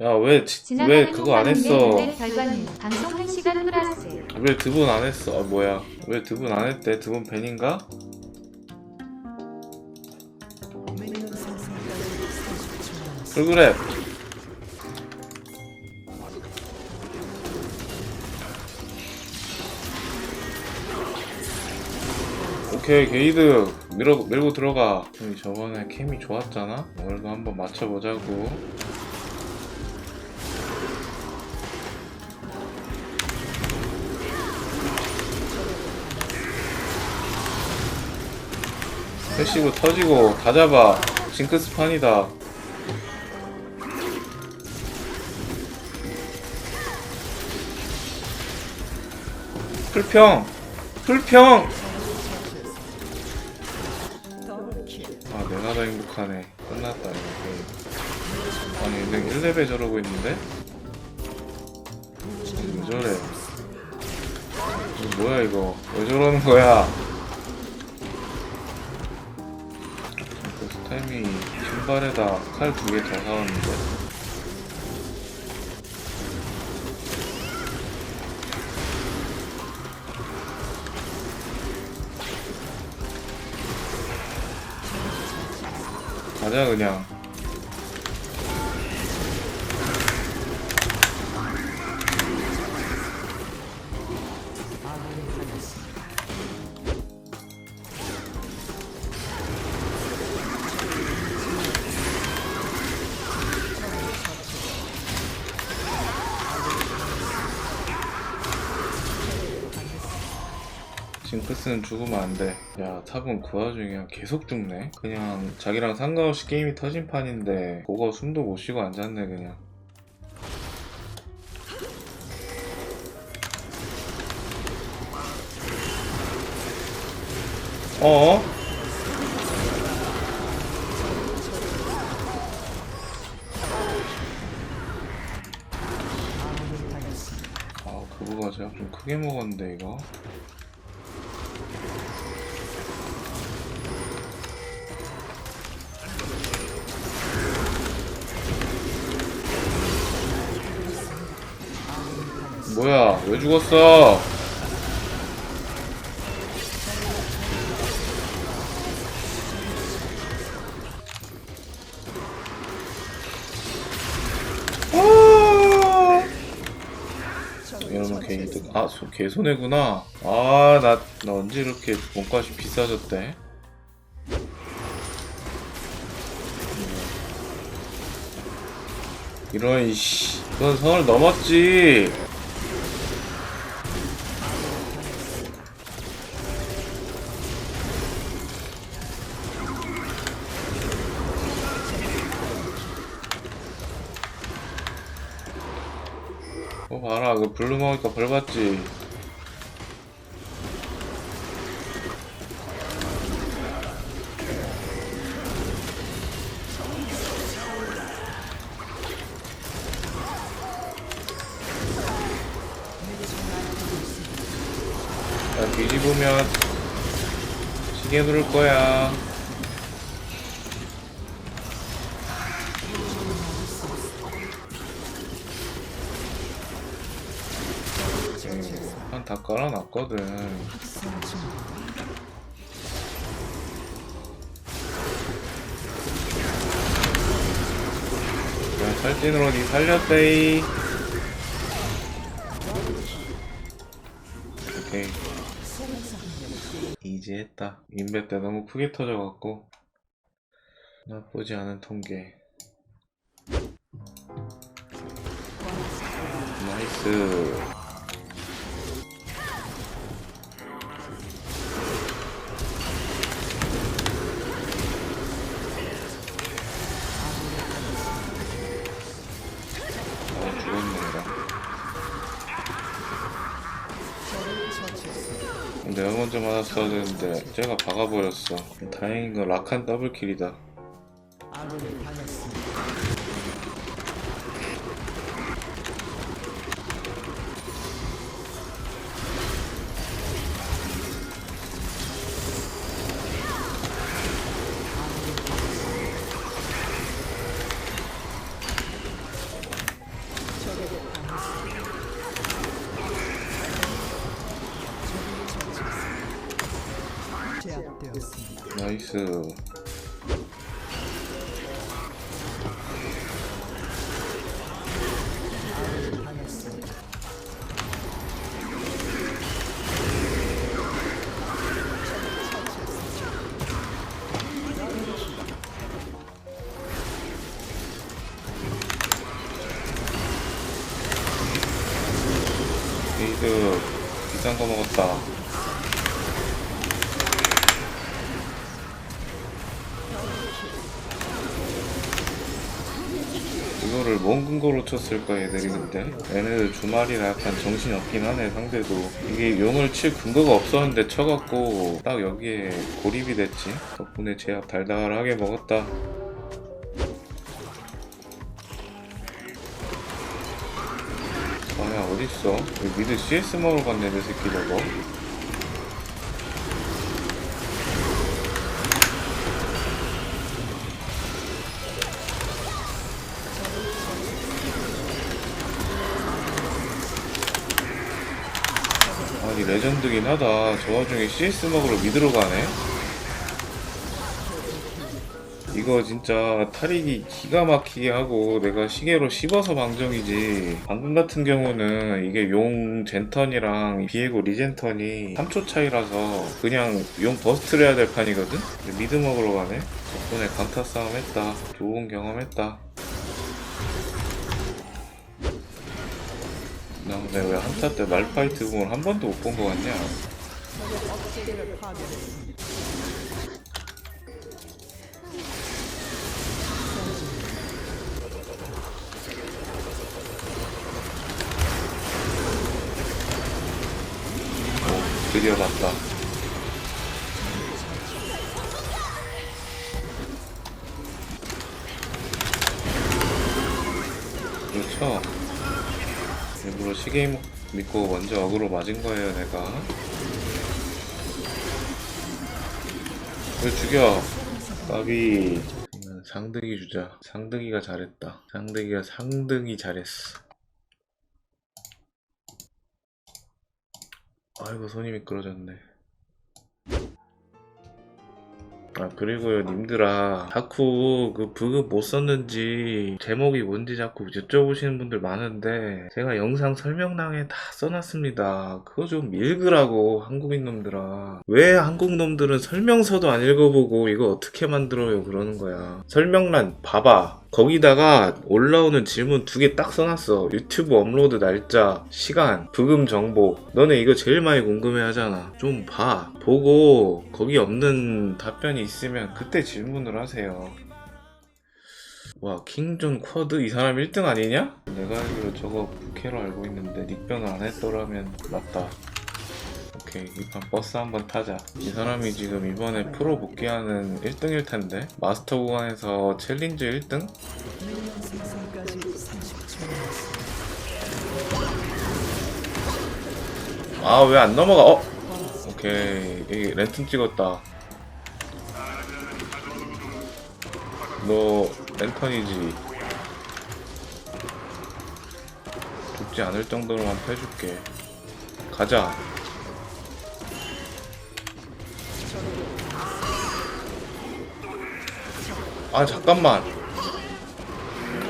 야왜왜 지나가는 그거 안 했어? 오늘 결과는 방송 1시간 플러스 왜 드분 안 했어? 아 뭐야? 왜 드분 안 했대? 드분 벤인가? 풀그랩 오케이 게이드 밀어, 밀고 들어가 저번에 캠이 좋았잖아? 오늘도 한번 맞춰보자고 패시브 터지고 다 잡아. 징크스 판이다. 풀평! 풀평! 아 내가 더 행복하네. 끝났다 이거 게임. 아니 근데 1레벨 저러고 있는데? 왜 저래? 이거 뭐야 이거? 왜 저러는 거야 그 스타임이 신발에다 칼 두 개 더 사왔는데. 가자 그냥 징크스는 죽으면 안 돼. 야, 탑은 그 와중에 그냥 계속 죽네? 그냥 자기랑 상관없이 게임이 터진 판인데, 그거 숨도 못 쉬고 앉았네, 그냥. 어? 아, 그거가 제가 좀 크게 먹었는데, 이거. 뭐야? 왜 죽었어? 아! 아 소- 개 손해구나. 아 나 나 언제 이렇게 몸값이 비싸졌대? 이런 이씨. 그건 선을 넘었지 어 봐라. 그 블루 먹으니까 벌 받지. 자 뒤집으면 시계 누를 거야 다 깔아놨거든. 야 살찐으로 니 살렸대이 오케이. 이제 했다. 인베 때 너무 크게 터져갖고. 나쁘지 않은 통계. 나이스 내가 먼저 맞았어야 되는데 제가 박아버렸어. 다행인 건 락한 더블킬이다 나이스 게이드 비싼 거 먹었다 이거를 뭔 근거로 쳤을까 얘들이 근데 얘네들 주말이라 약간 정신이 없긴 하네 상대도. 이게 용을 칠 근거가 없었는데 쳐갖고 딱 여기에 고립이 됐지. 덕분에 제압 달달하게 먹었다. 아야 어딨어? 미드 CS 먹으러 갔네 내 새끼 저거 아니 레전드긴 하다. 저 와중에 CS 먹으러 미드로 가네. 이거 진짜 탈익이 기가 막히게 하고 내가 시계로 씹어서 방정이지. 방금 같은 경우는 이게 용 젠턴이랑 비에고 리젠턴이 3초 차이라서 그냥 용 버스트를 해야 될 판이거든? 미드 먹으러 가네. 덕분에 강타 싸움 했다. 좋은 경험 했다 근데 왜 한타 때 말파이트 공을 한 번도 못본거 같냐 오, 드디어 봤다. 그렇죠. 일부러 시계 임- 믿고 먼저 어그로 맞은 거예요, 내가. 왜 죽여? 까비. 상등이 주자. 상등이가 잘했다. 상등이가 상등이 잘했어. 아이고 손이 미끄러졌네. 아 그리고요 님들아 자꾸 그 부급 못 썼는지 제목이 뭔지 자꾸 여쭤보시는 분들 많은데 제가 영상 설명란에 다 써놨습니다. 그거 좀 읽으라고 한국인 놈들아. 왜 한국 놈들은 설명서도 안 읽어보고 이거 어떻게 만들어요? 그러는 거야. 설명란 봐봐 거기다가 올라오는 질문 두 개 딱 써놨어. 유튜브 업로드 날짜, 시간, 부금 정보. 너네 이거 제일 많이 궁금해 하잖아. 좀 봐. 보고 거기 없는 답변이 있으면 그때 질문을 하세요. 와, 킹존 쿼드? 이 사람 1등 아니냐? 내가 알기로 저거 부캐로 알고 있는데 닉변을 안 했더라면 맞다. 오케이, 이판 버스 한번 타자. 이 사람이 지금 이번에 프로 복귀하는 1등일 텐데? 마스터 구간에서 챌린저 1등? 아, 왜 안 넘어가? 어? 오케이. 이 랜턴 찍었다. 너 랜턴이지? 죽지 않을 정도로만 패줄게. 가자. 아, 잠깐만.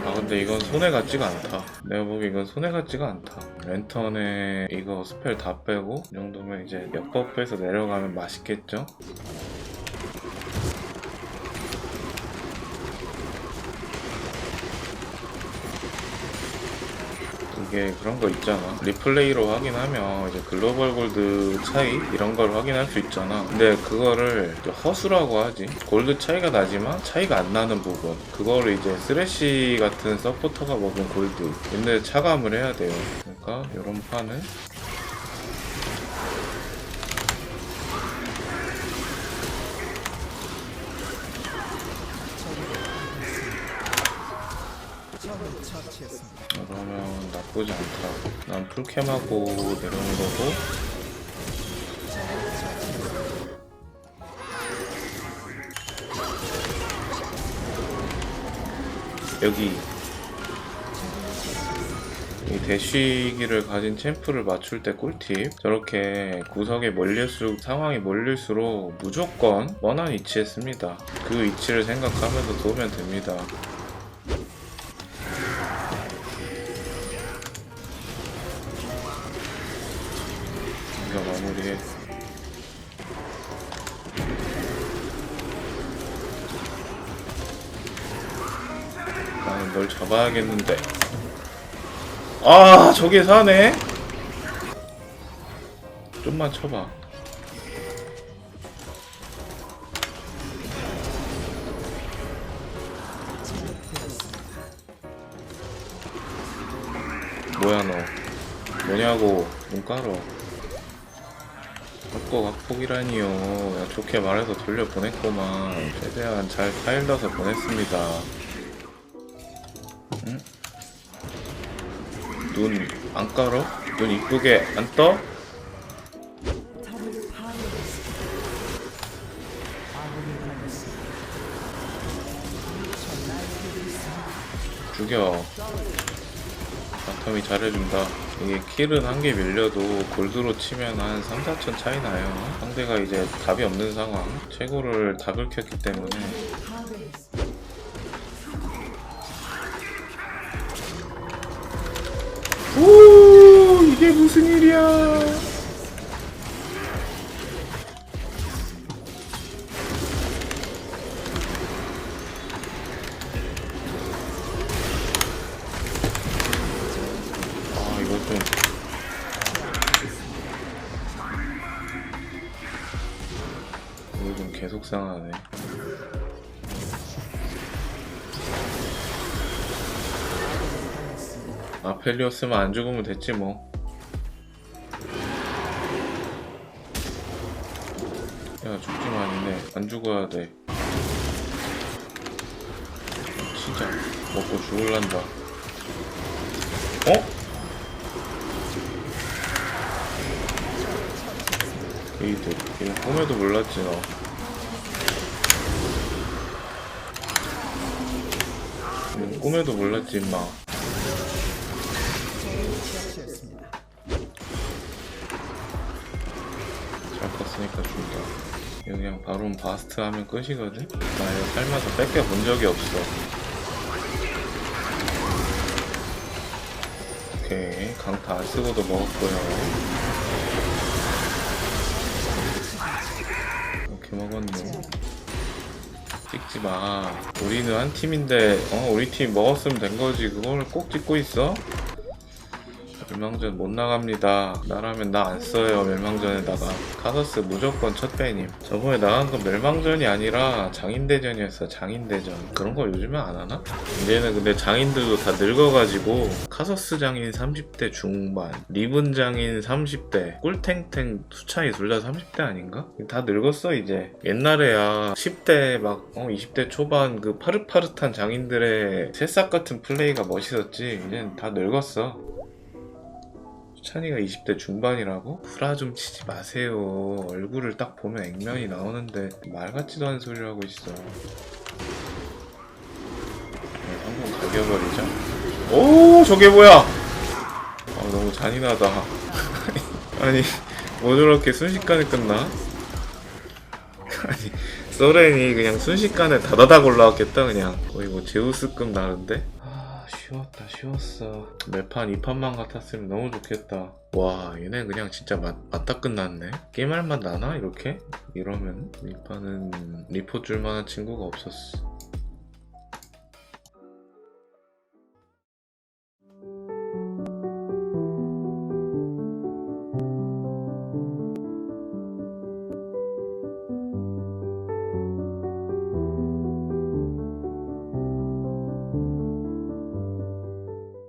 아, 근데 이건 손해 같지가 않다. 내가 보기 이건 손해 같지가 않다. 랜턴에 이거 스펠 다 빼고, 이 정도면 이제 역버프에서 내려가면 맛있겠죠? 이게 그런 거 있잖아. 리플레이로 확인하면 이제 글로벌 골드 차이 이런 걸 확인할 수 있잖아. 근데 그거를 허수라고 하지. 골드 차이가 나지만 차이가 안 나는 부분. 그거를 이제 쓰레쉬 같은 서포터가 먹은 골드. 근데 차감을 해야 돼요. 그러니까 이런 판을 나쁘지 않다. 난 풀캠하고 내려오는 거고. 여기 이 대쉬기를 가진 챔프를 맞출 때 꿀팁 저렇게 구석에 몰릴수록 상황이 몰릴수록 무조건 뻔한 위치에 씁니다 그 위치를 생각하면서 도우면 됩니다 널 잡아야겠는데. 아 저게 사네. 좀만 쳐봐. 뭐야 너? 뭐냐고. 눈 깔어 갖고 각폭이라니요. 야, 좋게 말해서 돌려보냈구만. 최대한 잘 타일러서 보냈습니다 응? 눈안 깔어? 눈 이쁘게 안 떠? 죽여 바텀이 잘해준다 이게 킬은 한 개 밀려도 골드로 치면 한 3, 4천 차이 나요 상대가 이제 답이 없는 상황 최고를 다 긁혔기 때문에 오 이게 무슨 일이야? 아 계속 상하네 아펠리오스만 안 죽으면 됐지 뭐. 야 죽지만 이네 안 죽어야 돼. 진짜 먹고 죽을란다. 어? 에이드 이거 꿈에도 몰랐지 너. 꿈에도 몰랐지 임마. 이거 그냥 바로 바스트 하면 끝이거든? 나 이거 살면서 뺏겨 본 적이 없어. 오케이. 강타 안 쓰고도 먹었고요. 이렇게 먹었네. 찍지 마. 우리는 한 팀인데, 어, 우리 팀 먹었으면 된 거지. 그걸 꼭 찍고 있어? 멸망전 못 나갑니다. 나라면 나 안 써요. 멸망전에다가 카서스 무조건 첫 배님. 저번에 나간 건 멸망전이 아니라 장인대전이었어. 장인대전. 그런 거 요즘에 안 하나? 이제는 근데 장인들도 다 늙어가지고 카서스 장인 30대 중반, 리븐 장인 30대, 꿀탱탱 수차이 둘 다 30대 아닌가? 다 늙었어 이제. 옛날에야 10대 막 어, 20대 초반 그 파릇파릇한 장인들의 새싹 같은 플레이가 멋있었지. 이젠 다 늙었어. 수찬이가 20대 중반이라고? 구라 좀 치지 마세요. 얼굴을 딱 보면 액면이 나오는데 말 같지도 않은 소리를 하고 있어. 네, 한번 갈겨버리자. 오, 저게 뭐야? 아, 너무 잔인하다. 아니, 뭐 저렇게 순식간에 끝나? 아니, 소렌이 그냥 순식간에 다다닥 올라왔겠다, 그냥. 거의 뭐 제우스급 나는데? 아, 쉬웠다, 쉬웠어. 매판 2판만 같았으면 너무 좋겠다. 와, 얘네 그냥 진짜 맞, 맞다 끝났네. 게임할 맛 나나? 이렇게? 이러면? 이 판은 리포 줄만한 친구가 없었어.